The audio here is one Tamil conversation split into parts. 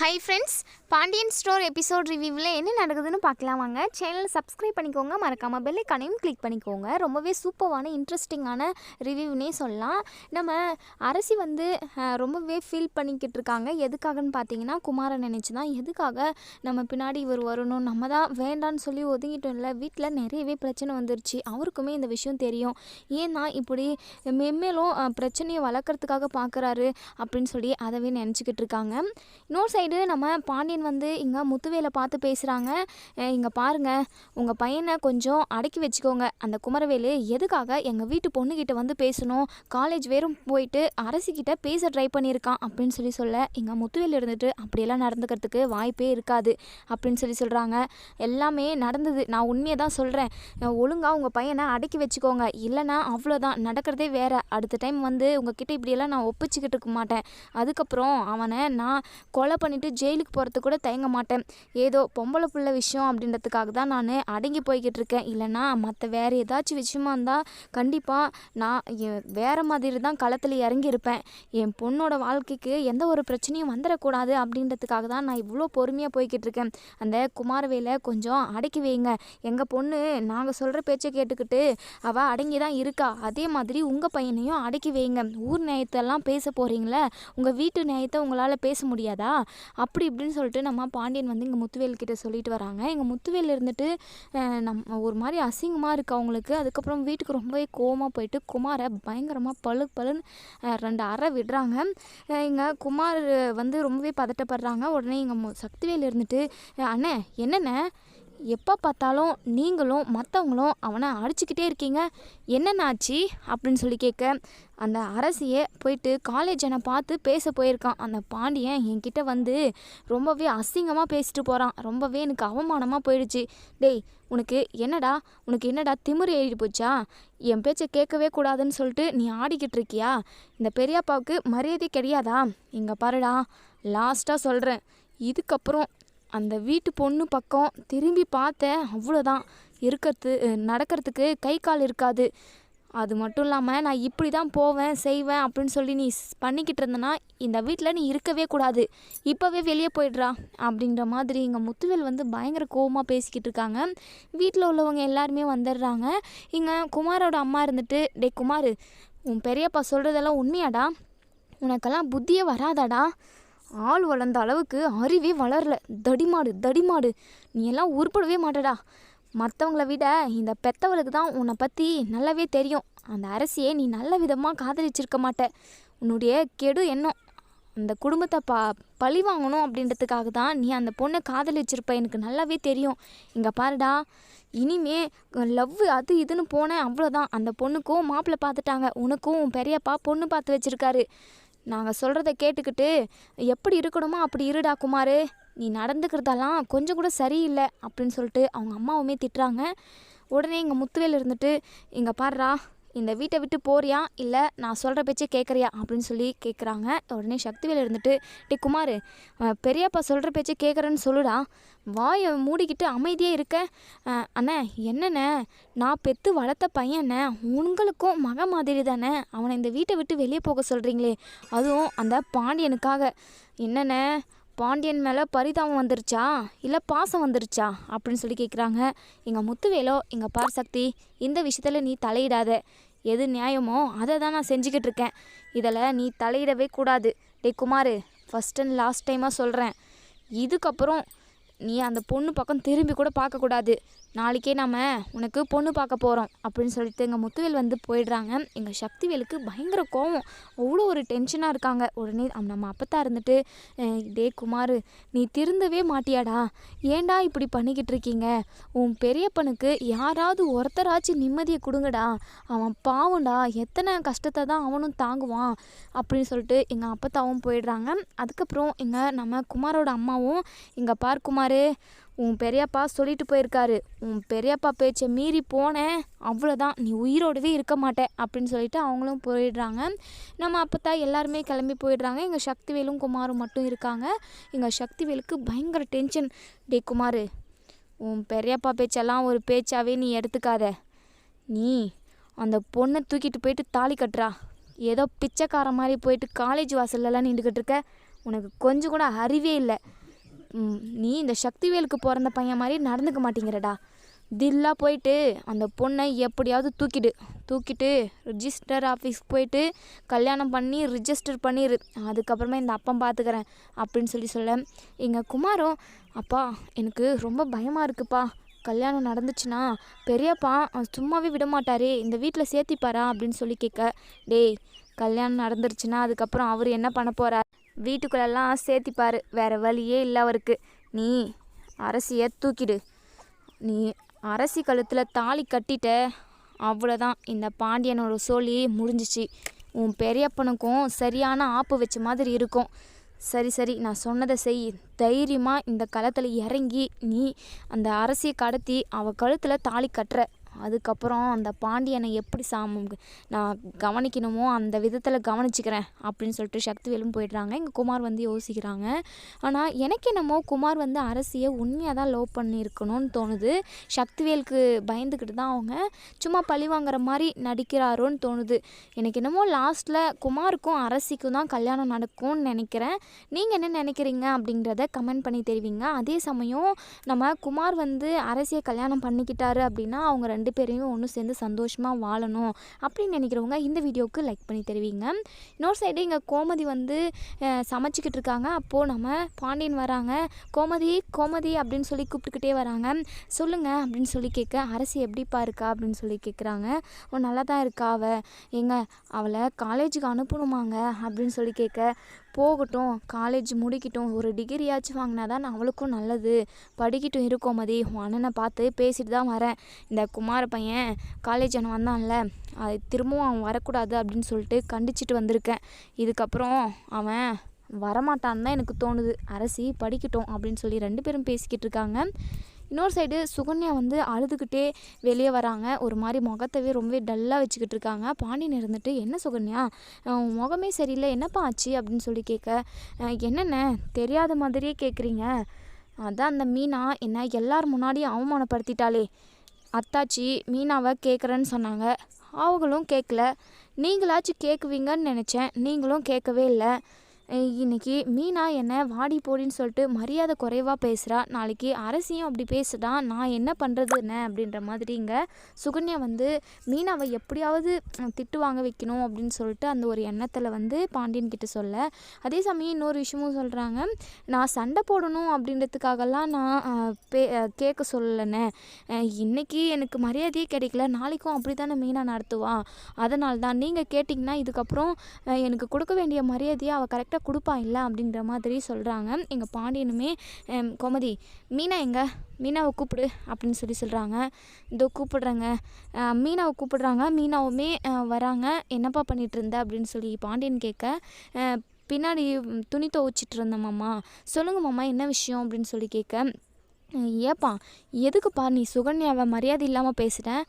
Hi friends Pandian store episode ரிவ்யூவில் என்ன நடக்குதுன்னு பார்க்கலாம் வாங்க. சேனலை சப்ஸ்கிரைப் பண்ணிக்கோங்க மறக்காமல் பெல்லைக்கானையும் கிளிக் பண்ணிக்கோங்க. ரொம்பவே சூப்பரான இன்ட்ரெஸ்டிங்கான ரிவ்யூனே சொல்லலாம். நம்ம அரசி வந்து ரொம்பவே ஃபீல் பண்ணிக்கிட்டு இருக்காங்க எதுக்காகன்னு பார்த்தீங்கன்னா குமாரை நினச்சி தான். எதுக்காக நம்ம பின்னாடி இவர் வரணும்? நம்ம தான் வேண்டான்னு சொல்லி ஒதுங்கிட்டோம்ல. வீட்டில் நிறையவே பிரச்சனை வந்துருச்சு. அவருக்குமே இந்த விஷயம் தெரியும். ஏன்னா இப்படி மென்மேலும் பிரச்சனையை வளர்க்குறதுக்காக பார்க்குறாரு அப்படின்னு சொல்லி அதவே நினச்சிக்கிட்டு இருக்காங்க இன்னொரு சைடு நம்ம பாண்டியன் வந்து இங்கே முத்துவேலை பார்த்து பேசுகிறாங்க இங்கே பாருங்கள் உங்கள் பையனை கொஞ்சம் அடக்கி வச்சுக்கோங்க. அந்த குமரவேலு எதுக்காக எங்கள் வீட்டு பொண்ணுக்கிட்ட வந்து பேசணும்? காலேஜ் வேறும் போயிட்டு அரசிக்கிட்ட பேச ட்ரை பண்ணியிருக்கான் அப்படின்னு சொல்லி சொல்ல இங்கே முத்துவேல் இருந்துட்டு அப்படியெல்லாம் நடந்துக்கிறதுக்கு வாய்ப்பே இருக்காது அப்படின்னு சொல்லி சொல்கிறாங்க எல்லாமே நடந்தது. நான் உண்மையை தான் சொல்கிறேன் ஒழுங்காக உங்கள் பையனை அடக்கி வச்சுக்கோங்க. இல்லைன்னா அவ்வளோதான் நடக்கிறதே வேறு. அடுத்த டைம் வந்து உங்ககிட்ட இப்படியெல்லாம் நான் ஒப்பிச்சுக்கிட்டு இருக்க மாட்டேன். அதுக்கப்புறம் அவனை நான் கொலை பண்ணி பண்ணிவிட்டு ஜெயிலுக்கு போகிறதுக்கு கூட தயங்க மாட்டேன். ஏதோ பொம்பளை பிள்ளை விஷயம் அப்படின்றதுக்காக தான் நான் அடங்கி போய்கிட்டு இருக்கேன். இல்லைன்னா மற்ற வேறு ஏதாச்சும் விஷயமா இருந்தால் கண்டிப்பாக நான் வேறு மாதிரி தான் களத்தில் இறங்கியிருப்பேன் என் பொண்ணோட வாழ்க்கைக்கு எந்த ஒரு பிரச்சனையும் வந்துடக்கூடாது அப்படின்றதுக்காக தான் நான் இவ்வளோ பொறுமையாக போய்கிட்டு இருக்கேன். அந்த குமாரவேலை கொஞ்சம் அடக்கி வைங்க. எங்கள் பொண்ணு நாங்கள் சொல்கிற பேச்சை கேட்டுக்கிட்டு அவள் அடங்கி தான் இருக்கா. அதே மாதிரி உங்கள் பையனையும் அடக்கி வைங்க. ஊர் நியாயத்தெல்லாம் பேச போகிறீங்களே உங்கள் வீட்டு நியாயத்தை உங்களால் பேச முடியாதா? அப்படி இப்படின்னு சொல்லிட்டு நம்ம பாண்டியன் வந்து இங்கே முத்துவேல் கிட்டே சொல்லிட்டு வராங்க. எங்கள் முத்துவேல் இருந்துட்டு நம்ம ஒரு மாதிரி அசிங்கமாக இருக்குது அவங்களுக்கு. அதுக்கப்புறம் வீட்டுக்கு ரொம்பவே கோவமாக போயிட்டு குமாரை பயங்கரமாக பழு பழுன்னு ரெண்டு அறை விடுறாங்க. எங்கள் இங்கே குமார் வந்து ரொம்பவே பதட்டப்படுறாங்க. உடனே இங்கே சக்திவேல் இருந்துட்டு "அஹ், அண்ணே என்னண்ணே? எப்போ பார்த்தாலும் நீங்களும் மற்றவங்களும் அவனை அடிச்சுக்கிட்டே இருக்கீங்க. என்னென்னாச்சு அப்படின்னு சொல்லி கேட்க அந்த அரசியை போயிட்டு காலேஜ் என்னை பார்த்து பேச போயிருக்கான். அந்த பாண்டியன் என்கிட்ட வந்து ரொம்பவே அசிங்கமாக பேசிட்டு போகிறான் ரொம்பவே எனக்கு அவமானமாக போயிடுச்சு. டேய் உனக்கு என்னடா? உனக்கு என்னடா திமிரு ஏறி போச்சா? என் பேச்சை கேட்கவே கூடாதுன்னு சொல்லிட்டு நீ ஆடிக்கிட்டு இருக்கியா? இந்த பெரியப்பாவுக்கு மரியாதை கிடையாதா? இங்கே பாருடா லாஸ்ட்டாக சொல்கிறேன் இதுக்கப்புறம் அந்த வீட்டு பொண்ணு பக்கம் திரும்பி பார்த்தேன். அவ்வளோதான் இருக்கிறது நடக்கிறதுக்கு கை கால் இருக்காது. அது மட்டும் இல்லாமல் நான் இப்படி தான் போவேன் செய்வேன் அப்படின்னு சொல்லி நீ பண்ணிக்கிட்டு இருந்தனா இந்த வீட்டில் நீ இருக்கவே கூடாது. இப்போவே வெளியே போயிடுறா. அப்படின்ற மாதிரி இங்கே முத்துவேல் வந்து பயங்கர கோவமாக பேசிக்கிட்டு இருக்காங்க. வீட்டில் உள்ளவங்க எல்லாருமே வந்துடுறாங்க. இங்கே குமாரோட அம்மா இருந்துட்டு டே குமார் உன் பெரியப்பா சொல்கிறதெல்லாம் உண்மையாடா? உனக்கெல்லாம் புத்தியே வராதாடா? ஆள் வளர்ந்த அளவுக்கு அறிவே வளரல. தடிமாடு தடிமாடு. நீ எல்லாம் உருப்படவே மாட்டடா. மற்றவங்கள விட இந்த பெத்தவளுக்கு தான் உன்னை பற்றி நல்லாவே தெரியும். அந்த அரசியை நீ நல்ல விதமாக காதலிச்சிருக்க மாட்ட. உன்னுடைய கெடு எண்ணம். அந்த குடும்பத்தை பா பழி வாங்கணும் அப்படின்றதுக்காக தான் நீ அந்த பொண்ணை காதலிச்சிருப்ப. எனக்கு நல்லாவே தெரியும். இங்கே பாருடா. இனிமே லவ் அது இதுன்னு போனேன் அவ்வளோதான் அந்த பொண்ணுக்கும் மாப்பிள்ளை பார்த்துட்டாங்க. உனக்கும் உன் பெரியப்பா பொண்ணு பார்த்து வச்சிருக்காரு. நாங்கள் சொல்கிறத கேட்டுக்கிட்டு எப்படி இருக்கணுமோ அப்படி இருடா குமார் நீ நடந்துக்கிறதெல்லாம் கொஞ்சம் கூட சரியில்லை அப்படின்னு சொல்லிட்டு அவங்க அம்மாவுமே திட்டுறாங்க. உடனே இங்கே முத்துவேல் இருந்துட்டு இங்கே பாடுறா இந்த வீட்டை விட்டு போறியா? இல்லை நான் சொல்கிற பேச்சே கேட்குறியா அப்படின்னு சொல்லி கேட்குறாங்க உடனே சக்திவேல் இருந்துட்டு டே குமார் பெரியப்பா சொல்கிற பேச்சே கேட்குறேன்னு சொல்லுடா. வாயை மூடிக்கிட்டு அமைதியே இருக்க. அண்ணே என்னண்ணே? நான் பெற்று வளர்த்த பையண்ணே உங்களுக்கும் மக மாதிரி தானே. அவனை இந்த வீட்டை விட்டு வெளியே போக சொல்கிறீங்களே அதுவும் அந்த பாண்டியனுக்காக. என்னண்ணே? பாண்டியன் மேலே பரிதாபம் வந்துருச்சா? இல்லை பாசம் வந்துருச்சா? அப்படின்னு சொல்லி கேட்குறாங்க எங்கள் முத்துவேலோ எங்கள் பார் சக்தி இந்த விஷயத்தில் நீ தலையிடாத. எது நியாயமோ அதை தான் நான் செஞ்சுக்கிட்டு இருக்கேன். இதில் நீ தலையிடவே கூடாது. டே குமார் ஃபஸ்ட் அண்ட் லாஸ்ட் டைமாக சொல்கிறேன் இதுக்கப்புறம் நீ அந்த பொண்ணு பக்கம் திரும்பி கூட பார்க்கக்கூடாது. நாளைக்கே நம்ம உனக்கு பொண்ணு பார்க்க போகிறோம் அப்படின்னு சொல்லிட்டு எங்கள் முத்துவேல் வந்து போயிடுறாங்க. எங்கள் சக்திவேலுக்கு பயங்கர கோவம். அவ்வளோ ஒரு டென்ஷனாக இருக்காங்க. உடனே நம்ம அப்பத்தா இருந்துட்டு டே குமார் நீ திருந்தவே மாட்டியாடா? ஏன்டா இப்படி பண்ணிக்கிட்டு இருக்கீங்க? உன் பெரியப்பனுக்கு யாராவது ஒருத்தராச்சும் நிம்மதியை கொடுங்கடா. அவன் பாவம்டா. எத்தனை கஷ்டத்தை தான் அவனும் தாங்குவான். அப்படின்னு சொல்லிட்டு எங்கள் அப்பத்தாவும் போயிடுறாங்க. அதுக்கப்புறம் எங்கள் நம்ம குமாரோட அம்மாவும் இங்கே பார் குமார் உன் பெரியப்பா சொல்லிட்டு போயிருக்காரு. உன் பெரியப்பா பேச்சை மீறி போனேன். அவ்வளோதான் நீ உயிரோடவே இருக்க மாட்டே அப்படின்னு சொல்லிட்டு அவங்களும் போயிடுறாங்க. நம்ம அப்பத்தா எல்லாருமே கிளம்பி போயிடுறாங்க. எங்கள் சக்திவேலும் குமாரும் மட்டும் இருக்காங்க. எங்கள் சக்திவேலுக்கு பயங்கர டென்ஷன் டே குமார் உன் பெரியப்பா பேச்செல்லாம் ஒரு பேச்சாவே நீ எடுத்துக்காத. நீ அந்த பொண்ணை தூக்கிட்டு போயிட்டு தாலி கட்டுறா. ஏதோ பிச்சைக்கார மாதிரி போயிட்டு காலேஜ் வாசல்லலாம் நின்றுக்கிட்டு இருக்க. உனக்கு கொஞ்சம் கூட அறிவே இல்லை. நீ இந்த சக்திவேலுக்கு பிறந்த பையன் மாதிரி நடந்துக்க மாட்டேங்கிறடா. தில்லாக போயிட்டு அந்த பொண்ணை எப்படியாவது தூக்கிடு. தூக்கிட்டு ரிஜிஸ்டர் ஆஃபீஸ்க்கு போயிட்டு கல்யாணம் பண்ணி ரிஜிஸ்டர் பண்ணிடு அதுக்கப்புறமா இந்த அப்பம் பார்த்துக்கிறேன் அப்படின்னு சொல்லி சொல்ல. எங்கள் குமாரும் அப்பா எனக்கு ரொம்ப பயமாக இருக்குப்பா. கல்யாணம் நடந்துச்சுன்னா பெரியப்பா சும்மாவே விட மாட்டாரே இந்த வீட்டில் சேர்த்திப்பாரா? அப்படின்னு சொல்லி கேட்க. டேய் கல்யாணம் நடந்துருச்சுன்னா அதுக்கப்புறம் அவர் என்ன பண்ண போகிறார் வீட்டுக்குள்ளெல்லாம் சேர்த்திப்பார். வேறு வழியே இல்லை அவருக்கு. நீ அரசியை தூக்கிடு. நீ அரசி கழுத்தில் தாலி கட்டிட்ட. அவ்வளோதான் இந்த பாண்டியனோட சோழி முடிஞ்சிச்சு. உன் பெரியப்பனுக்கும் சரியான ஆப்பு வச்ச மாதிரி இருக்கும். சரி சரி நான் சொன்னதை செய். தைரியமாக இந்த களத்தில் இறங்கி நீ அந்த அரசியை கடத்தி அவள் கழுத்தில் தாலி கட்டுற. அதுக்கப்புறம் அந்த பாண்டியனை எப்படி சாம நான் கவனிக்கணுமோ அந்த விதத்தில் கவனிச்சுக்கிறேன் அப்படின்னு சொல்லிட்டு சக்திவேலும் போயிடுறாங்க. எங்கள் குமார் வந்து யோசிக்கிறாங்க. ஆனால் எனக்கு என்னமோ குமார் வந்து அரசியை உண்மையாக தான் லவ் பண்ணியிருக்கணும்னு தோணுது. சக்திவேலுக்கு பயந்துக்கிட்டு தான் அவங்க சும்மா பழி வாங்குற மாதிரி நடிக்கிறாரோன்னு தோணுது. எனக்கு என்னமோ லாஸ்ட்டில் குமாருக்கும் அரசிக்கும் தான் கல்யாணம் நடக்கும்னு நினைக்கிறேன். நீங்கள் என்ன நினைக்கிறீங்க அப்படிங்கிறத கமெண்ட் பண்ணி தெரிவிங்க. அதே சமயம் நம்ம குமார் வந்து அரசியை கல்யாணம் பண்ணிக்கிட்டாரு அப்படின்னா அவங்க ரெண்டு பேரையும் ஒன்று சேர்ந்து சந்தோஷமாக வாழணும் அப்படின்னு நினைக்கிறவங்க இந்த வீடியோவுக்கு லைக் பண்ணி தெரிவிங்க. இன்னொரு சைடு இங்கே கோமதி வந்து சமைச்சிக்கிட்டு இருக்காங்க. அப்போது நம்ம பாண்டியன் வராங்க. கோமதி கோமதி அப்படின்னு சொல்லி கூப்பிட்டுக்கிட்டே வராங்க. சொல்லுங்கள் அப்படின்னு சொல்லி கேட்க அரசி எப்படிப்பா இருக்கா? அப்படின்னு சொல்லி கேட்குறாங்க ஓ நல்லா தான் இருக்கா அவ? எங்க அவளை காலேஜுக்கு அனுப்பணுமாங்க? அப்படின்னு சொல்லி கேட்க போகட்டும் காலேஜ் முடிக்கட்டும். ஒரு டிகிரியாச்சும் வாங்கினா தான் அவளுக்கும் நல்லது. படிக்கட்டும் இருக்கோம் மதி உன் அண்ணனை பார்த்து பேசிட்டு தான் வரேன். இந்த குமார் பையன் காலேஜ் அவன் வந்தான்ல அது திரும்பவும் அவன் வரக்கூடாது அப்படின்னு சொல்லிட்டு கண்டிச்சிட்டு வந்திருக்கேன். இதுக்கப்புறம் அவன் வரமாட்டான்னு தான் எனக்கு தோணுது. அரசி படிக்கட்டும் அப்படின்னு சொல்லி ரெண்டு பேரும் பேசிக்கிட்டு இருக்காங்க. இன்னொரு சைடு சுகன்யா வந்து அழுதுகிட்டே வெளியே வராங்க. ஒரு மாதிரி முகத்தவே ரொம்பவே டல்லாக வச்சுக்கிட்டு இருக்காங்க. பாண்டியன் இருந்துட்டு என்ன சுகன்யா? உன் முகமே சரியில்லை. என்னப்பா ஆச்சு? அப்படின்னு சொல்லி கேட்க என்னென்ன? தெரியாத மாதிரியே கேட்குறீங்க அதான் அந்த மீனா என்ன எல்லார் முன்னாடியும் அவமானப்படுத்திட்டாளே. அத்தாச்சி மீனாவை கேட்குறேன்னு சொன்னாங்க. அவங்களும் கேட்கல நீங்களாச்சும் கேட்குவீங்கன்னு நினச்சேன். நீங்களும் கேட்கவே இல்லை. இன்னைக்கு மீனா என்னை வாடி போடின்னு சொல்லிட்டு மரியாதை குறைவாக பேசுகிறா நாளைக்கு அரசியும் அப்படி பேசுடா நான் என்ன பண்ணுறது என்ன அப்படின்ற மாதிரி இங்கே சுகன்யா வந்து மீனாவை எப்படியாவது திட்டு வாங்க வைக்கணும் அப்படின்னு சொல்லிட்டு அந்த ஒரு எண்ணத்தில் வந்து பாண்டியன் கிட்ட சொல்ல. அதே சமயம் இன்னொரு விஷயமும் சொல்கிறாங்க நான் சண்டை போடணும் அப்படின்றதுக்காகலாம் நான் பே கேட்க சொல்லலைண்ணே. இன்றைக்கி இன்னைக்கு எனக்கு மரியாதையே கிடைக்கல. நாளைக்கும் அப்படி தானே மீனா நடத்துவா? அதனால தான் நீங்கள் கேட்டிங்கன்னா இதுக்கப்புறம் எனக்கு கொடுக்க வேண்டிய மரியாதையை அவள் கரெக்டாக கொடுப்பா இல்லை அப்படிங்கிற மாதிரி சொல்கிறாங்க எங்கள் பாண்டியனுமே கோமதி மீனா எங்க? மீனாவை கூப்பிடு அப்படின்னு சொல்லி சொல்கிறாங்க இதோ கூப்பிடுறாங்க. மீனாவை கூப்பிடுறாங்க. மீனாவுமே வராங்க. என்னப்பா பண்ணிட்டு இருந்த அப்படின்னு சொல்லி பாண்டியன் கேட்க பின்னாடி துணி துவைச்சிட்டு இருந்தேன் மாமா. சொல்லுங்கள் மாமா என்ன விஷயம்? அப்படின்னு சொல்லி கேட்க ஏப்பா எதுக்குப்பா நீ சுகன்யாவை மரியாதை இல்லாமல் பேசுகிற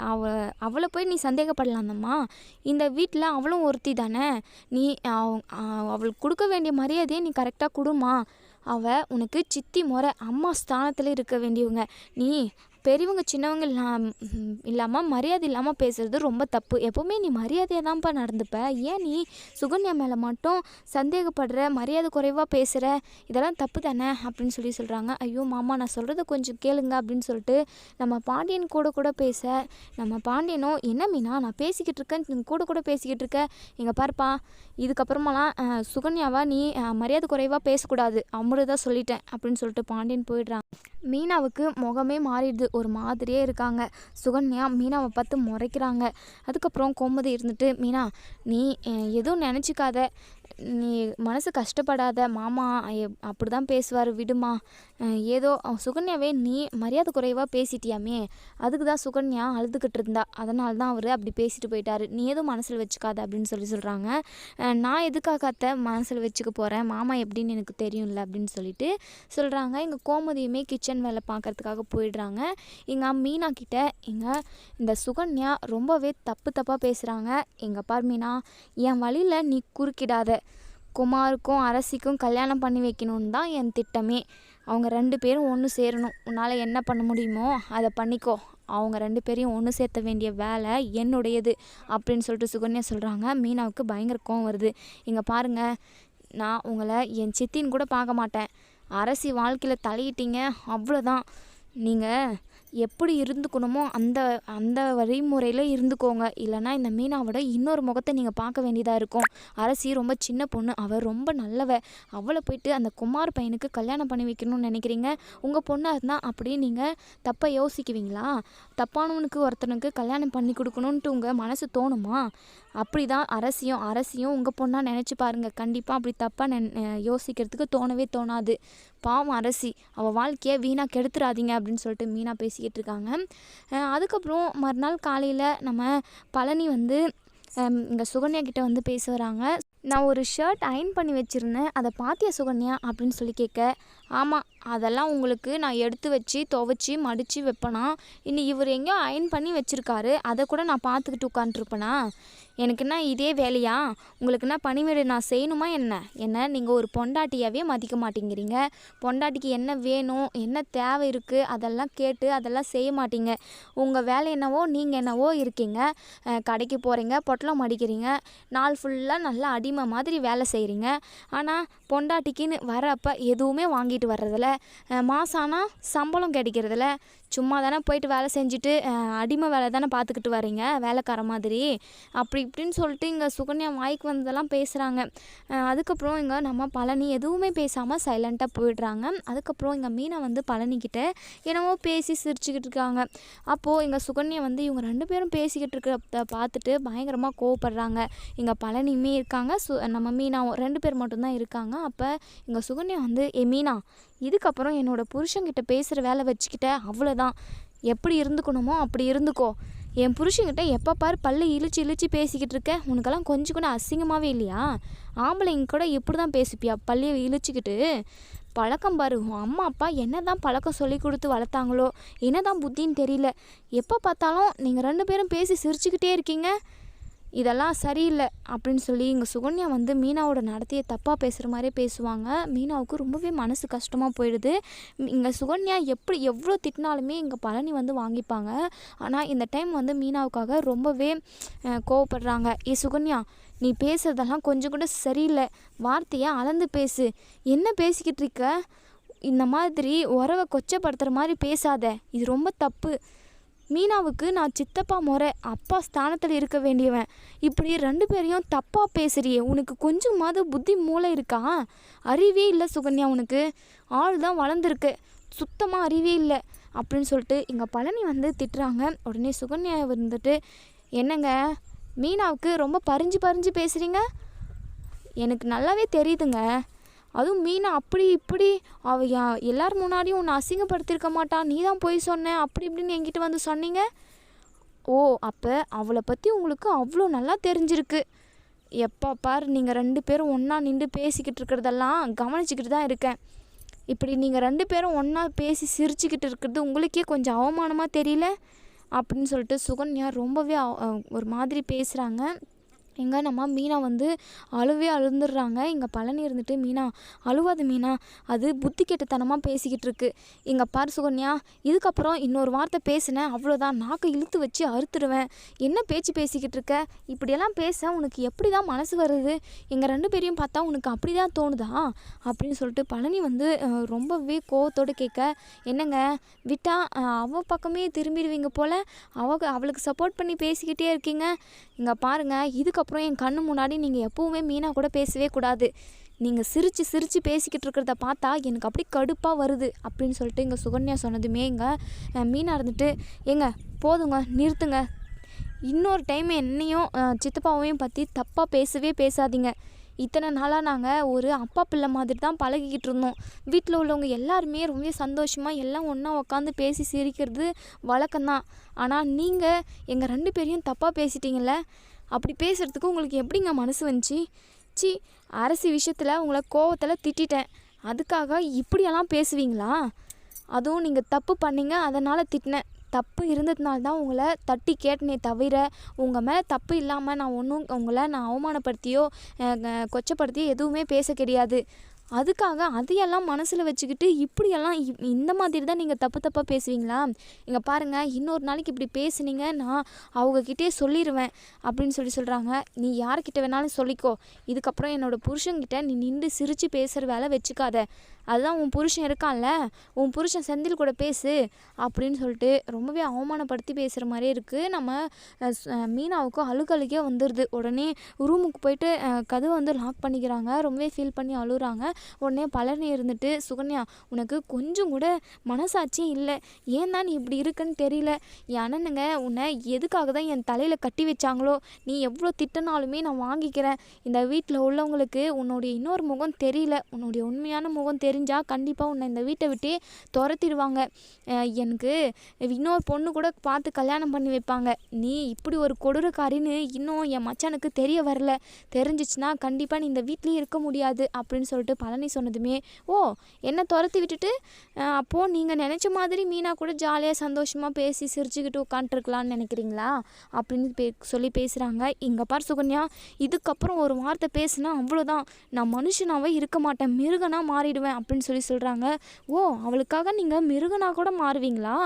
அவ அவளை போய் நீ சந்தேகப்படலாந்தம்மா. இந்த வீட்டில் அவளும் ஒருத்தி தானே. நீ அவ- அவளுக்கு கொடுக்க வேண்டிய மரியாதையை நீ கரெக்டாக கொடுமா அவள் உனக்கு சித்தி முறை அம்மா ஸ்தானத்தில் இருக்க வேண்டியவங்க. நீ பெரியவங்க சின்னவங்க இல்லாமல் மரியாதை இல்லாமல் பேசுகிறது ரொம்ப தப்பு. எப்போவுமே நீ மரியாதையாக தான்ப்பா நடந்துப்ப. ஏன் நீ சுகன்யா மேலே மட்டும் சந்தேகப்படுற மரியாதை குறைவாக பேசுகிற இதெல்லாம் தப்பு தானே? அப்படின்னு சொல்லி சொல்கிறாங்க ஐயோ மாமா நான் சொல்கிறத கொஞ்சம் கேளுங்க அப்படின்னு சொல்லிட்டு நம்ம பாண்டியன் கூட கூட பேச நம்ம பாண்டியனும் என்ன மீனா நான் பேசிக்கிட்டு இருக்கேன் நீ கூட கூட பேசிக்கிட்டு இருக்க? இங்கே பார்ப்பா இதுக்கப்புறமாலாம் சுகன்யாவா நீ மரியாதை குறைவாக பேசக்கூடாது. அமுருதா சொல்லிட்டேன் அப்படின்னு சொல்லிட்டு பாண்டியன் போயிடுறான் மீனாவுக்கு முகமே மாறிடுது. ஒரு மாதிரியே இருக்காங்க. சுகன்யா மீனாவை பார்த்து முறைக்கிறாங்க. அதுக்கப்புறம் கோமதி இருந்துட்டு மீனா நீ எதுவும் நினச்சிக்காத. நீ மனசு கஷ்டப்படாத மாமா அப்படி தான் பேசுவார் விடுமா. ஏதோ அவன் சுகன்யாவே நீ மரியாதை குறைவாக பேசிட்டியாமே. அதுக்கு தான் சுகன்யா அழுதுகிட்டு இருந்தா. அதனால தான் அவர் அப்படி பேசிட்டு போயிட்டாரு. நீ எதுவும் மனசில் வச்சுக்காத அப்படின்னு சொல்லி சொல்கிறாங்க நான் எதுக்காக அத்தை மனசில் வச்சுக்க போகிறேன் மாமா எப்படின்னு எனக்கு தெரியும்ல அப்படின்னு சொல்லிட்டு சொல்கிறாங்க எங்கள் கோமதியுமே கிச்சன் வேலை பார்க்கறதுக்காக போயிடுறாங்க. எங்கள் மீனா கிட்ட இங்கே இந்த சுகன்யா ரொம்பவே தப்பு தப்பாக பேசுகிறாங்க எங்கள் பார் மீனா என் வழியில் நீ குறுக்கிடாத. குமாருக்கும் அரசிக்கும் கல்யாணம் பண்ணி வைக்கணும்னு தான் என் திட்டமே. அவங்க ரெண்டு பேரும் ஒன்று சேரணும். உன்னால் என்ன பண்ண முடியுமோ அதை பண்ணிக்கோ. அவங்க ரெண்டு பேரையும் ஒன்று சேர்த்த வேண்டிய வேலை என்னுடையது அப்படின்னு சொல்லிட்டு சுகன்யா சொல்கிறாங்க மீனாவுக்கு பயங்கர கோவம் வருது. இங்கே பாருங்கள் நான் உங்களை என் சித்தின்னு கூட பார்க்க மாட்டேன். அரசி வாழ்க்கையில் தலையிட்டீங்க. அவ்வளோதான் நீங்கள் எப்படி இருந்துக்கணுமோ அந்த அந்த வழிமுறையில் இருந்துக்கோங்க. இல்லைன்னா இந்த மீனாவோட இன்னொரு முகத்தை நீங்கள் பார்க்க வேண்டியதாக இருக்கும். அரசி ரொம்ப சின்ன பொண்ணு. அவள் ரொம்ப நல்லவ. அவளை போயிட்டு அந்த குமார் பையனுக்கு கல்யாணம் பண்ணி வைக்கணும்னு நினைக்கிறீங்க. உங்கள் பொண்ணாக இருந்தால் அப்படியே நீங்கள் தப்பாக யோசிக்குவீங்களா? தப்பானவனுக்கு ஒருத்தனுக்கு கல்யாணம் பண்ணி கொடுக்கணுன்ட்டு உங்கள் மனசு தோணுமா? அப்படி தான் அரசியும் அரசியும் உங்கள் பொண்ணாக நினச்சி பாருங்கள் கண்டிப்பாக அப்படி தப்பாக நென் யோசிக்கிறதுக்கு தோணவே தோணாது. பாவம் அரசி அவள் வாழ்க்கையை வீணாக கெடுத்துறாதீங்க அப்படின்னு சொல்லிட்டு மீனா பேசிக்கிட்டு இருக்காங்க. அதுக்கப்புறம் மறுநாள் காலையில் நம்ம பழனி வந்து இங்கே சுகன்யா கிட்ட வந்து பேச வராங்க. நான் ஒரு ஷர்ட் அயன் பண்ணி வச்சுருந்தேன். அதை பாத்தியா சுகன்யா அப்படின்னு சொல்லி கேட்க ஆமாம் அதெல்லாம் உங்களுக்கு நான் எடுத்து வச்சு துவச்சி மடித்து வைப்பேனா இன்னும் இவர் எங்கேயோ அயன் பண்ணி வச்சுருக்காரு அதை கூட நான் பார்த்துக்கிட்டு உட்காந்துருப்பேனா எனக்கு என்ன இதே வேலையா? உங்களுக்கு என்ன பணிவிடை நான் செய்யணுமா என்ன? என்ன நீங்கள் ஒரு பொண்டாட்டியாகவே மதிக்க மாட்டேங்கிறீங்க. பொண்டாட்டிக்கு என்ன வேணும் என்ன தேவை இருக்குது அதெல்லாம் கேட்டு அதெல்லாம் செய்ய மாட்டீங்க. உங்கள் வேலை என்னவோ நீங்கள் என்னவோ இருக்கீங்க. கடைக்கு போகிறீங்க பொட்டலம் மடிக்கிறீங்க நாள் ஃபுல்லாக நல்லா அடிமை மாதிரி வேலை செய்கிறீங்க ஆனால் பொண்டாட்டிக்குன்னு வரப்போ எதுவுமே வாங்கிட்டு வர்றதில்ல. அஹ் ஆனால் சம்பளம் கிடைக்கிறதில்ல. சும்மா தானே போயிட்டு வேலை செஞ்சுட்டு அடிமை வேலை தானே பார்த்துக்கிட்டு வரீங்க வேலைக்கார மாதிரி. அப்படி இப்படின்னு சொல்லிட்டு இங்கே சுகன்யா வாய்க்கு வந்ததெல்லாம் பேசுகிறாங்க அதுக்கப்புறம் இங்கே நம்ம பழனி எதுவுமே பேசாமல் சைலண்ட்டாக போயிடுறாங்க. அதுக்கப்புறம் இங்கே மீனா வந்து பழனிக்கிட்ட என்னவோ பேசி சிரிச்சுக்கிட்டு இருக்காங்க. அப்போது இங்கே சுகன்யா வந்து இவங்க ரெண்டு பேரும் பேசிக்கிட்டு இருக்கிறத பார்த்துட்டு பயங்கரமாக கோவப்படுறாங்க. இங்கே பழனியுமே இருக்காங்க. சு நம்ம மீனாவும் ரெண்டு பேர் மட்டும்தான் இருக்காங்க. அப்போ இங்கே சுகன்யா வந்து ஏ மீனா இதுக்கப்புறம் என்னோட புருஷங்கிட்ட பேசுகிற வேலை வச்சுக்கிட்ட அவ்வளோதான் எப்படி இருந்துக்கணுமோ அப்படி இருந்துக்கோ. என் புருஷன்கிட்ட எப்போ பார் பல்லு இழிச்சு இழிச்சு பேசிக்கிட்டு இருக்க. உனக்கெல்லாம் கொஞ்சம் கூட அசிங்கமாகவே இல்லையா? ஆம்பளைங்க கூட இப்படி தான் பேசிப்பியா? பள்ளியை இழிச்சிக்கிட்டு. பழக்கம் பாரு உன் அம்மா அப்பா என்ன தான் பழக்கம் சொல்லி கொடுத்து வளர்த்தாங்களோ என்ன தான் புத்தின்னு தெரியல. எப்போ பார்த்தாலும் நீங்கள் ரெண்டு பேரும் பேசி சிரிச்சுக்கிட்டே இருக்கீங்க. இதெல்லாம் சரியில்லை அப்படின்னு சொல்லி இங்கே சுகன்யா வந்து மீனாவோட நடத்தையை தப்பாக பேசுகிற மாதிரியே பேசுவாங்க. மீனாவுக்கு ரொம்பவே மனசு கஷ்டமாக போயிடுது. இங்கே சுகன்யா எப்படி எவ்வளோ திட்டினாலுமே இங்கே பழனி வந்து வாங்கிப்பாங்க. ஆனால் இந்த டைம் வந்து மீனாவுக்காக ரொம்பவே கோவப்படுறாங்க. ஏ சுகன்யா நீ பேசுறதெல்லாம் கொஞ்சம் கூட சரியில்லை. வார்த்தையை அளந்து பேசு. என்ன பேசிக்கிட்டு இருக்க? இந்த மாதிரி உறவை கொச்சப்படுத்துகிற மாதிரி பேசாத. இது ரொம்ப தப்பு. மீனாவுக்கு நான் சித்தப்பா முறை அப்பா ஸ்தானத்தில் இருக்க வேண்டியவன். இப்படி ரெண்டு பேரையும் தப்பாக பேசுறியே உனக்கு கொஞ்சமாவது புத்தி மூளை இருக்கா? அறிவே இல்லை சுகன்யா உனக்கு. ஆள் தான் வளர்ந்துருக்கு. சுத்தமாக அறிவே இல்லை. அப்படின்னு சொல்லிட்டு இங்கே பழனி வந்து திட்டுறாங்க. உடனே சுகன்யா வந்துட்டு என்னங்க மீனாவுக்கு ரொம்ப பறிஞ்சு பறிஞ்சு பேசுகிறீங்க எனக்கு நல்லாவே தெரியுதுங்க. அதுவும் மீனா அப்படி இப்படி அவ யா- எல்லார் முன்னாடியும் உன்னை அசிங்கப்படுத்தியிருக்க மாட்டா. நீ தான் போய் சொன்ன அப்படி இப்படின்னு என்கிட்ட வந்து சொன்னீங்க. ஓ அப்போ அவளை பற்றி உங்களுக்கு அவ்வளோ நல்லா தெரிஞ்சிருக்கு. எப்போ பார் நீங்கள் ரெண்டு பேரும் ஒன்றா நின்று பேசிக்கிட்டு இருக்கிறதெல்லாம் கவனிச்சிக்கிட்டு தான் இருக்கேன். இப்படி நீங்கள் ரெண்டு பேரும் ஒன்றா பேசி சிரிச்சுக்கிட்டு இருக்கிறது உங்களுக்கே கொஞ்சம் அவமானமாக தெரியல? அப்படின்னு சொல்லிட்டு சுகன்யா ரொம்பவே அவ- ஒரு மாதிரி பேசுகிறாங்க எங்க நம்ம மீனா வந்து அழுவே அழுந்துடுறாங்க. இங்கே பழனி இருந்துட்டு மீனா அழுவாது மீனா. அது புத்தி கெட்டத்தனமாக பேசிக்கிட்டு இருக்கு. எங்கள் பாரு சுகன்யா இதுக்கப்புறம் இன்னொரு வார்த்தை பேசினேன். அவ்வளோதான் நாக்கை இழுத்து வச்சு அறுத்துடுவேன் என்ன பேச்சு பேசிக்கிட்டு இருக்க? இப்படியெல்லாம் பேச உனக்கு எப்படி தான் மனசு வருது? எங்கள் ரெண்டு பேரையும் பார்த்தா உனக்கு அப்படி தான் தோணுதா? அப்படின்னு சொல்லிட்டு பழனி வந்து ரொம்பவே கோவத்தோடு கேட்க என்னங்க விட்டா அவள் அவ பக்கமே திரும்பிடுவீங்க போல்? அவ அவளுக்கு சப்போர்ட் பண்ணி பேசிக்கிட்டே இருக்கீங்க. இங்கே பாருங்கள் இதுக்கப்புறம் என் கண்ணு முன்னாடி நீங்கள் எப்போவுமே மீனா கூட பேசவே கூடாது. நீங்கள் சிரித்து சிரித்து பேசிக்கிட்டு இருக்கிறத பார்த்தா எனக்கு அப்படி கடுப்பாக வருது அப்படின்னு சொல்லிட்டு இங்கே சுகன்யா சொன்னதுமே இங்கே மீனாக இருந்துட்டு ஏங்க போதுங்க நிறுத்துங்க. இன்னொரு டைம் என்னையும் சித்தப்பாவையும் பற்றி தப்பாக பேசவே பேசாதீங்க. இத்தனை நாளாக நாங்கள் ஒரு அப்பா பிள்ளை மாதிரி தான் பழகிக்கிட்டு இருந்தோம். வீட்டில் உள்ளவங்க எல்லாருமே ரொம்ப சந்தோஷமாக எல்லாம் ஒன்றா உட்காந்து பேசி சிரிக்கிறது வழக்கம்தான். ஆனால் நீங்கள் எங்கள் ரெண்டு பேரையும் தப்பாக பேசிட்டீங்கள்ல அப்படி பேசுகிறதுக்கு உங்களுக்கு எப்படிங்க மனசு வந்துச்சு? சி அரசி விஷயத்தில் உங்களை கோவத்தில் திட்டிட்டேன். அதுக்காக இப்படியெல்லாம் பேசுவீங்களா? அதுவும் நீங்கள் தப்பு பண்ணீங்க அதனால் திட்டினேன். தப்பு இருந்ததுனால தான் உங்களை தட்டி கேட்டனே தவிர உங்கள் மேலே தப்பு இல்லாமல் நான் ஒன்றும் உங்களை நான் அவமானப்படுத்தியோ கொச்சப்படுத்தியோ எதுவுமே பேச கிடையாது. அதுக்காக அதையெல்லாம் மனசில் வச்சுக்கிட்டு இப்படியெல்லாம் இ- இந்த மாதிரி தான் நீங்கள் தப்பு தப்பாக பேசுவீங்களா? இங்கே பாருங்கள் இன்னொரு நாளைக்கு இப்படி பேசுனீங்க நான் அவங்கக்கிட்டே சொல்லிடுவேன் அப்படின்னு சொல்லி சொல்கிறாங்க நீ யார்கிட்ட வேணாலும் சொல்லிக்கோ. இதுக்கப்புறம் என்னோட புருஷன்கிட்ட நீ நின்று சிரித்து பேசுகிற வேலை வச்சுக்காத. அதுதான் உன் புருஷன் இருக்கான்ல உன் புருஷன் செந்தில் கூட பேசு அப்படின்னு சொல்லிட்டு ரொம்பவே அவமானப்படுத்தி பேசுகிற மாதிரியே இருக்குது நம்ம மீனாவுக்கும் அழுகழுகே வந்துடுது உடனே ரூமுக்கு போயிட்டு கதவை வந்து லாக் பண்ணிக்கிறாங்க. ரொம்பவே ஃபீல் பண்ணி அழுகுறாங்க. உடனே பழனி இருந்துட்டு சுகன்யா உனக்கு கொஞ்சம் கூட மனசாட்சியும் இல்லை. ஏன் தான் நீ இப்படி இருக்குன்னு தெரியல? என் அண்ணனுங்க உன்னை எதுக்காக தான் என் தலையில் கட்டி வச்சாங்களோ? நீ எவ்வளோ திட்டினாலுமே நான் வாங்கிக்கிறேன். இந்த வீட்டில் உள்ளவங்களுக்கு உன்னுடைய இன்னொரு முகம் தெரியல. உன்னுடைய உண்மையான முகம் தெரிஞ்சால் கண்டிப்பாக உன்னை இந்த வீட்டை விட்டே துரத்திடுவாங்க. எனக்கு இன்னொரு பொண்ணு கூட பார்த்து கல்யாணம் பண்ணி வைப்பாங்க. நீ இப்படி ஒரு கொடூரக்காரின்னு இன்னும் என் மச்சானுக்கு தெரிய வரல. தெரிஞ்சிச்சுன்னா கண்டிப்பாக நீ இந்த வீட்லேயே இருக்க முடியாது. அப்படின்னு சொல்லிட்டு பழனி சொன்னதுமே ஓ என்ன துரத்தி விட்டுட்டு அப்போது நீங்கள் நினச்ச மாதிரி மீனா கூட ஜாலியாக சந்தோஷமாக பேசி சிரிச்சுக்கிட்டு உட்காண்ட்ருக்கலான்னு நினைக்கிறீங்களா? அப்படின்னு பே சொல்லி பேசுகிறாங்க இங்கே பார் சுகன்யா இதுக்கப்புறம் ஒரு வார்த்தை பேசுனா அவ்வளோதான் நான் மனுஷனாகவே இருக்க மாட்டேன். மிருகனாக மாறிடுவேன் அப்படின்னு சொல்லி சொல்கிறாங்க ஓ அவளுக்காக நீங்கள் மிருகனா கூட மாறுவீங்களா?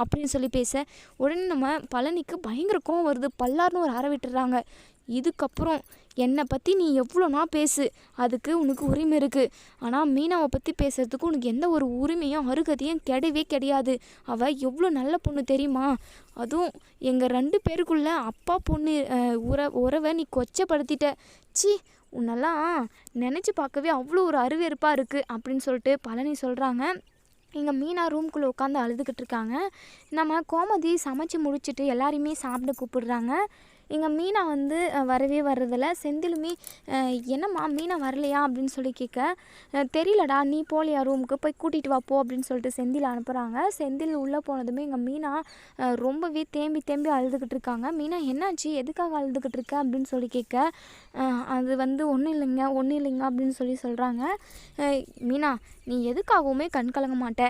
அப்படின்னு சொல்லி பேச உடனே நம்ம பழனிக்கு பயங்கர கோவம் வருது. பல்லார்னு ஒரு அற விட்டுறாங்க. இதுக்கப்புறம் என்னை பற்றி நீ எவ்வளோனா பேசு. அதுக்கு உனக்கு உரிமை இருக்குது ஆனால் மீனாவை பற்றி பேசுறதுக்கு உனக்கு எந்த ஒரு உரிமையும் அருகதையும் கிடையவே கிடையாது. அவள் எவ்வளோ நல்ல பொண்ணு தெரியுமா? அதுவும் எங்கள் ரெண்டு பேருக்குள்ள அப்பா பொண்ணு உற உறவை நீ கொச்சப்படுத்திட்ட. சி உன்னெல்லாம் நினச்சி பார்க்கவே அவ்வளோ ஒரு அருவெருப்பாக இருக்குது அப்படின்னு சொல்லிட்டு பழனி சொல்கிறாங்க எங்கள் மீனா ரூம்குள்ளே உட்காந்து அழுதுகிட்டு இருக்காங்க. நம்ம கோமதி சமைச்சு முடிச்சுட்டு எல்லாரையுமே சாப்பிட கூப்பிடுறாங்க. இங்கே மீனா வந்து வரவே வர்றதில்ல. செந்திலுமே என்னம்மா மீனா வரலையா? அப்படின்னு சொல்லி கேட்க தெரியலடா நீ போலியா ரூமுக்கு? போய் கூட்டிகிட்டு வா போ அப்படின்னு சொல்லிட்டு செந்தில் அனுப்புகிறாங்க செந்தில் உள்ளே போனதுமே இங்கே மீனா ரொம்பவே தேம்பி தேம்பி அழுதுகிட்டு இருக்காங்க. மீனா என்னாச்சு? எதுக்காக அழுதுகிட்டு இருக்க? அப்படின்னு சொல்லி கேட்க அது வந்து ஒன்றும் இல்லைங்க ஒன்றும் இல்லைங்க அப்படின்னு சொல்லி சொல்கிறாங்க மீனா நீ எதுக்காகவுமே கண் கலங்க மாட்ட.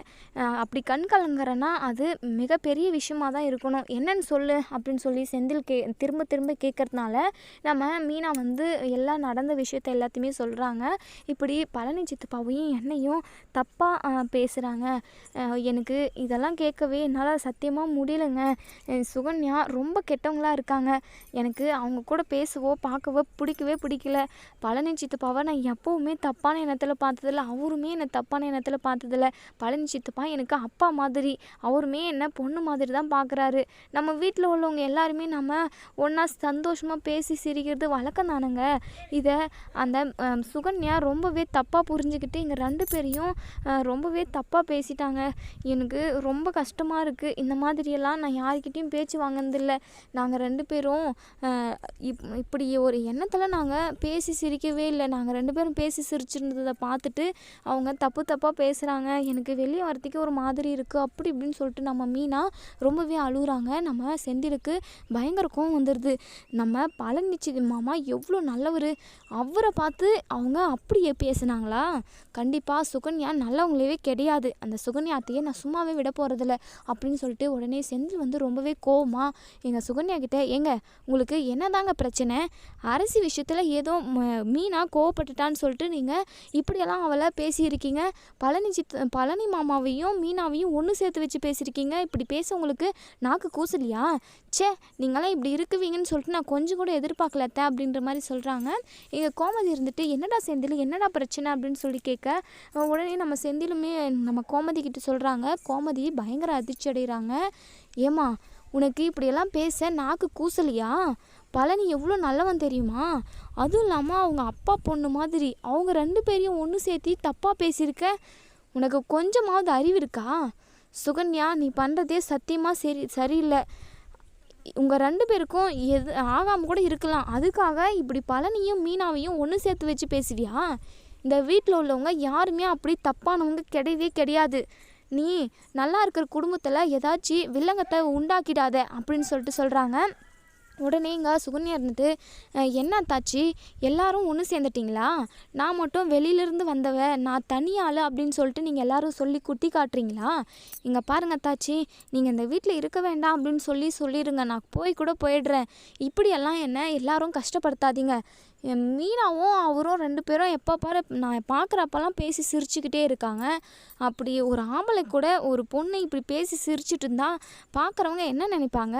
அப்படி கண் கலங்குறன்னா அது மிகப்பெரிய விஷயமா தான் இருக்கணும். என்னன்னு சொல்லு அப்படின்னு சொல்லி செந்தில் கே திரும்ப திரும்ப கேட்கறதுனால நம்ம மீனா வந்து எல்லாம் நடந்த விஷயத்த எல்லாத்தையுமே சொல்கிறாங்க இப்படி பழனி சித்தப்பாவையும் என்னையும் தப்பாக பேசுகிறாங்க எனக்கு இதெல்லாம் கேட்கவே என்னால் சத்தியமாக முடியலைங்க. சுகன்யா ரொம்ப கெட்டவங்களாக இருக்காங்க. எனக்கு அவங்க கூட பேசவோ பார்க்கவோ பிடிக்கவே பிடிக்கல. பழனி சித்தப்பாவை நான் எப்போவுமே தப்பான எண்ணத்தில் பார்த்ததில்ல. அவருமே என்னை தப்பான எண்ணத்தில் பார்த்ததில்ல. பழனி சித்தப்பா எனக்கு அப்பா மாதிரி. அவருமே என்னை பொண்ணு மாதிரி தான் பார்க்குறாரு நம்ம வீட்டில் உள்ளவங்க எல்லாருமே நம்ம ஒன்றா சந்தோஷமாக பேசி சிரிக்கிறது வழக்கம் தானுங்க? இதை அந்த சுகன்யா ரொம்பவே தப்பாக புரிஞ்சுக்கிட்டு இங்கே ரெண்டு பேரையும் ரொம்பவே தப்பாக பேசிட்டாங்க. எனக்கு ரொம்ப கஷ்டமாக இருக்குது இந்த மாதிரியெல்லாம் நான் யார்கிட்டயும் பேச்சு வாங்கினதில்லை. நாங்கள் ரெண்டு பேரும் இப் இப்படி ஒரு எண்ணத்தில் நாங்கள் பேசி சிரிக்கவே இல்லை. நாங்கள் ரெண்டு பேரும் பேசி சிரிச்சிருந்ததை பார்த்துட்டு அவங்க தப்பு தப்பாக பேசுகிறாங்க எனக்கு வெளியே வரத்துக்கே ஒரு மாதிரி இருக்குது அப்படி இப்படின்னு சொல்லிட்டு நம்ம மீனா ரொம்பவே அழுகுறாங்க. நம்ம செந்திலுக்கு பயங்கர கோவம் வந்துடுது நம்ம பழனிச்சி மாமா எவ்வளோ நல்லவர். அவரை பார்த்து அவங்க அப்படியே பேசுனாங்களா? கண்டிப்பாக சுகன்யா நல்லவங்களே கிடையாது. அந்த சுகன்யாத்தையே நான் சும்மாவே விட போகிறதில்ல அப்படின்னு சொல்லிட்டு உடனே செந்தில் வந்து ரொம்பவே கோவமாக எங்கள் சுகன்யா கிட்டே ஏங்க உங்களுக்கு என்னதாங்க பிரச்சனை? அரசி விஷயத்தில் ஏதோ ம- மீனா கோவப்பட்டுட்டான்னு சொல்லிட்டு நீங்கள் இப்படியெல்லாம் அவளை பேசியிருக்கீங்க. பழனி சித் பழனி மாமாவையும் மீனாவையும் ஒன்று சேர்த்து வச்சு பேசியிருக்கீங்க. இப்படி பேச உங்களுக்கு நாக்கு கூசலியா? ச்சே நீங்களாம் இப்படி இருக்குவீங்கன்னு சொல்லிட்டு நான் கொஞ்சம் கூட எதிர்பார்க்கலத்த அப்படின்ற மாதிரி சொல்கிறாங்க எங்கள் கோமதி இருந்துட்டு என்னடா செந்தில் என்னடா பிரச்சனை? அப்படின்னு சொல்லி கேட்க உடனே நம்ம செந்திலுமே நம்ம கோமதி கிட்ட சொல்கிறாங்க கோமதி பயங்கர அதிர்ச்சி அடைகிறாங்க ஏமா உனக்கு இப்படியெல்லாம் பேச நாக்கு கூசலியா? பழனி எவ்வளோ நல்லவன் தெரியுமா? அதுவும் இல்லாமல் அவங்க அப்பா பொண்ணு மாதிரி. அவங்க ரெண்டு பேரையும் ஒன்று சேர்த்தி தப்பாக பேசியிருக்க? உனக்கு கொஞ்சமாவது அறிவு இருக்கா? சுகன்யா நீ பண்ணுறதே சத்தியமாக சரி சரியில்லை. உங்கள் ரெண்டு பேருக்கும் எது ஆகாமல் கூட இருக்கலாம். அதுக்காக இப்படி பழனியும் மீனாவையும் ஒன்று சேர்த்து வச்சு பேசுவியா? இந்த வீட்டில் உள்ளவங்க யாருமே அப்படி தப்பானவங்க கிடையவே கிடையாது. நீ நல்லா இருக்கிற குடும்பத்தில் ஏதாச்சும் வில்லங்கத்தை உண்டாக்கிடாத அப்படின்னு சொல்லிட்டு சொல்கிறாங்க உடனே இங்கே சுகன்யா இருந்துட்டு என்ன தாச்சி எல்லாரும் ஒன்று சேர்ந்துட்டிங்களா? நான் மட்டும் வெளியிலேருந்து வந்தவ நான் தனி ஆள் அப்படின்னு சொல்லிட்டு நீங்கள் எல்லாரும் சொல்லி குட்டி காட்டுறீங்களா? இங்கே பாருங்க தாச்சி நீங்கள் இந்த வீட்டில் இருக்க வேண்டாம் அப்படின்னு சொல்லி சொல்லிடுங்க நான் போய் கூட போயிடுறேன். இப்படியெல்லாம் என்ன எல்லாரும் கஷ்டப்படுத்தாதீங்க. என் மீனாவும் அவரும் ரெண்டு பேரும் எப்போ பாரு நான் பார்க்குறப்பெல்லாம் பேசி சிரிச்சுக்கிட்டே இருக்காங்க. அப்படி ஒரு ஆம்பளை கூட ஒரு பொண்ணு இப்படி பேசி சிரிச்சிட்டு இருந்தால் பார்க்குறவங்க என்ன நினைப்பாங்க?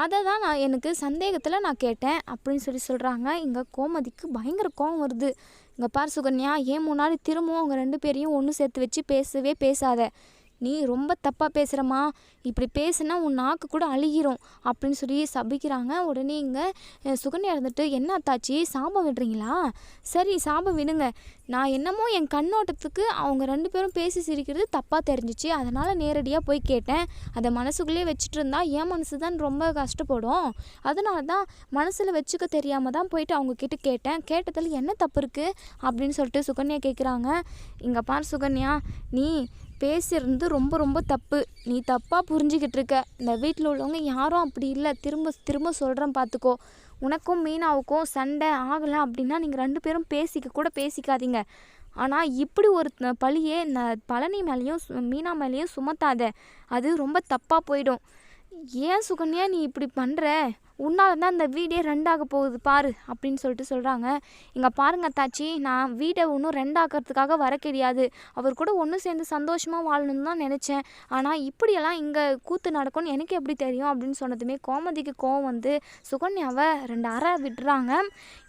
அதை தான் நான் எனக்கு சந்தேகத்தில் நான் கேட்டேன். அப்படின்னு சொல்லி சொல்கிறாங்க இங்கே கோமதிக்கு பயங்கர கோவம் வருது. இங்கே பார் சுகன்யா ஏன் மூணு நாள் திரும்பவும் அவங்க ரெண்டு பேரையும் ஒன்று சேர்த்து வச்சு பேசவே பேசாத. நீ ரொம்ப தப்பாக பேசுகிறம்மா இப்படி பேசுனா உன் நாக்கு கூட அழுகிரும் அப்படின்னு சொல்லி சபிக்கிறாங்க. உடனே இங்கே சுகன்யா இருந்துட்டு என்ன அத்தாச்சி சாபம் விடுறீங்களா? சரி சாபம் விடுங்க. நான் என்னமோ என் கண்ணோட்டத்துக்கு அவங்க ரெண்டு பேரும் பேசி சிரிக்கிறது தப்பாக தெரிஞ்சிச்சு. அதனால் நேரடியாக போய் கேட்டேன். அதை மனசுக்குள்ளேயே வச்சுட்டு இருந்தா என் மனசு தான் ரொம்ப கஷ்டப்படும். அதனால தான் மனசில் வச்சுக்க தெரியாமல் தான் போயிட்டு அவங்கக்கிட்ட கேட்டேன். கேட்டதில் என்ன தப்பு இருக்குது அப்படின்னு சொல்லிட்டு சுகன்யா கேட்குறாங்க இங்கே பார் சுகன்யா நீ பேசுறது ரொம்ப ரொம்ப தப்பு. நீ தப்பாக புரிஞ்சுக்கிட்டு இருக்க இந்த வீட்டில் உள்ளவங்க யாரும் அப்படி இல்லை. திரும்ப திரும்ப சொல்கிறேன் பார்த்துக்கோ உனக்கும் மீனாவுக்கும் சண்டை ஆகலை அப்படின்னா நீங்கள் ரெண்டு பேரும் பேசிக்க கூட பேசிக்காதீங்க. ஆனால் இப்படி ஒரு பழியே ந பழனி மேலேயும் சு- மீனா மேலேயும் சுமத்தாத. அது ரொம்ப தப்பாக போயிடும். ஏன் சுகன்யா நீ இப்படி பண்ணுற உன்னால தான் இந்த வீடே ரெண்டாக போகுது பாரு அப்படின்னு சொல்லிட்டு சொல்கிறாங்க இங்கே பாருங்க தாச்சி நான் வீடை ஒன்றும் ரெண்டாக்கிறதுக்காக வர கிடையாது. அவர் கூட ஒன்று சேர்ந்து சந்தோஷமாக வாழணும்னு தான் நினச்சேன். ஆனால் இப்படியெல்லாம் இங்கே கூத்து நடக்கும்னு எனக்கு எப்படி தெரியும் அப்படின்னு சொன்னதுமே கோமதிக்கு கோவம் வந்து சுகன்யாவை ரெண்டு அறை விடுறாங்க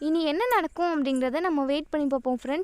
இனி என்ன நடக்கும் அப்படிங்கிறத நம்ம வெயிட் பண்ணி பார்ப்போம் ஃப்ரெண்ட்ஸ்